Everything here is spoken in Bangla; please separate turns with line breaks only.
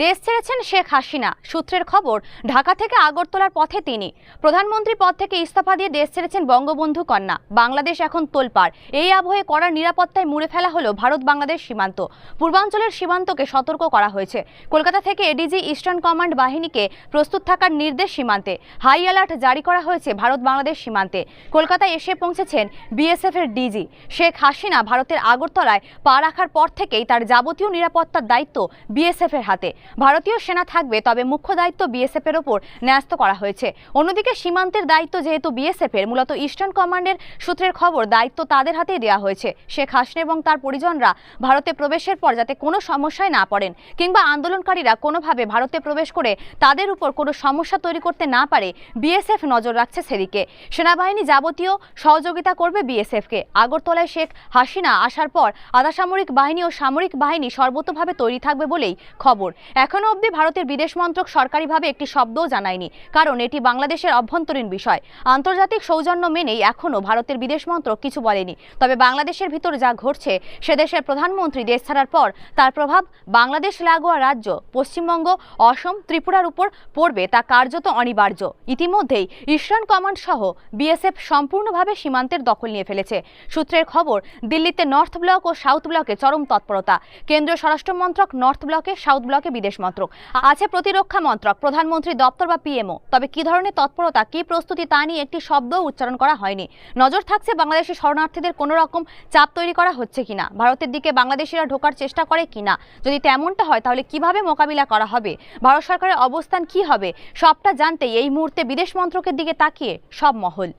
দেশ ছেড়েছেন শেখ হাসিনা। সূত্রের খবর, ঢাকা থেকে আগরতলার পথে তিনি। প্রধানমন্ত্রী পদ থেকে ইস্তফা দিয়ে দেশ ছেড়েছেন বঙ্গবন্ধু কন্যা। বাংলাদেশ এখন তোলপাড়। এই আবহে কড়া নিরাপত্তায় মুড়ে ফেলা হলো ভারত বাংলাদেশ সীমান্ত। পূর্বাঞ্চলের সীমান্তকে সতর্ক করা হয়েছে। কলকাতা থেকে এডিজি ইস্টার্ন কমান্ড বাহিনীকে প্রস্তুত থাকার নির্দেশ সীমান্তে। হাই অ্যালার্ট জারি করা হয়েছে ভারত বাংলাদেশ সীমান্তে। কলকাতায় এসে পৌঁছেছেন বিএসএফ এর ডিজি। শেখ হাসিনা ভারতের আগরতলায় পা রাখার পর থেকেই তার যাবতীয় নিরাপত্তার দায়িত্ব বিএসএফ এর হাতে। ভারতীয় সেনা থাকবে, তবে মুখ্য দায়িত্ব বিএসএফ এর ওপর ন্যস্ত করা হয়েছে। অন্যদিকে সীমান্তের দায়িত্ব যেহেতু বিএসএফ এর, মূলত ইস্টার্ন কমান্ডের সূত্রের খবর দায়িত্ব তাদের হাতেই দেওয়া হয়েছে। শেখ হাসিনা এবং তার পরিজনরা ভারতে প্রবেশের পর যাতে কোনো সমস্যায় না পড়েন, কিংবা আন্দোলনকারীরা কোনোভাবে ভারতে প্রবেশ করে তাদের উপর কোনো সমস্যা তৈরি করতে না পারে বিএসএফ নজর রাখছে সেদিকে। সেনাবাহিনী যাবতীয় সহযোগিতা করবে বিএসএফকে আগরতলায় শেখ হাসিনা আসার পর আধাসামরিক বাহিনী ও সামরিক বাহিনী সর্বতোভাবে তৈরি থাকবে বলেই খবর। এখনও অবধি ভারতের বিদেশ মন্ত্রক সরকারিভাবে একটি শব্দও জানায়নি, কারণ এটি বাংলাদেশের অভ্যন্তরীণ বিষয়। আন্তর্জাতিক সৌজন্য মেনেই এখনও ভারতের বিদেশ মন্ত্রক কিছু বলেনি। তবে বাংলাদেশের ভিতর যা ঘটছে, সে দেশের প্রধানমন্ত্রী দেশ ছাড়ার পর তার প্রভাব বাংলাদেশ লাগোয়া রাজ্য, পশ্চিমবঙ্গ, অসম, ত্রিপুরার উপর পড়বে তা কার্যত অনিবার্য। ইতিমধ্যেই ইস্টার্ন কমান্ড সহ বিএসএফ সম্পূর্ণভাবে সীমান্তের দখল নিয়ে ফেলেছে। সূত্রের খবর, দিল্লিতে নর্থ ব্লক ও সাউথ ব্লকে চরম তৎপরতা। কেন্দ্রীয় স্বরাষ্ট্র মন্ত্রক নর্থ ব্লকে সাউথ ব্লকে বিদেশ মন্ত্রক। আছে প্রতিরক্ষা মন্ত্রক, প্রধানমন্ত্রী দপ্তর বা পিএমও। তবে কি ধরনের তৎপরতা, কি প্রস্তুতি তা নিয়ে একটি শব্দ উচ্চারণ করা হয়নি। নজর থাকছে বাংলাদেশি শরণার্থীদের কোনো রকম চাপ তৈরি করা হচ্ছে কিনা, ভারতের দিকে বাংলাদেশিরা ঢোকার চেষ্টা করে কিনা। যদি তেমনটা হয়, তাহলে কীভাবে মোকাবিলা করা হবে? ভারত সরকারের অবস্থান কি হবে? সবটা জানতে এই মুহূর্তে বিদেশ মন্ত্রকের দিকে তাকিয়ে সব মহল।